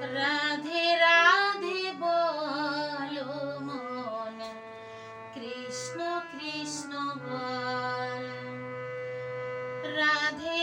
রাধে রাধে বলো মন কৃষ্ণ কৃষ্ণ বল। রাধে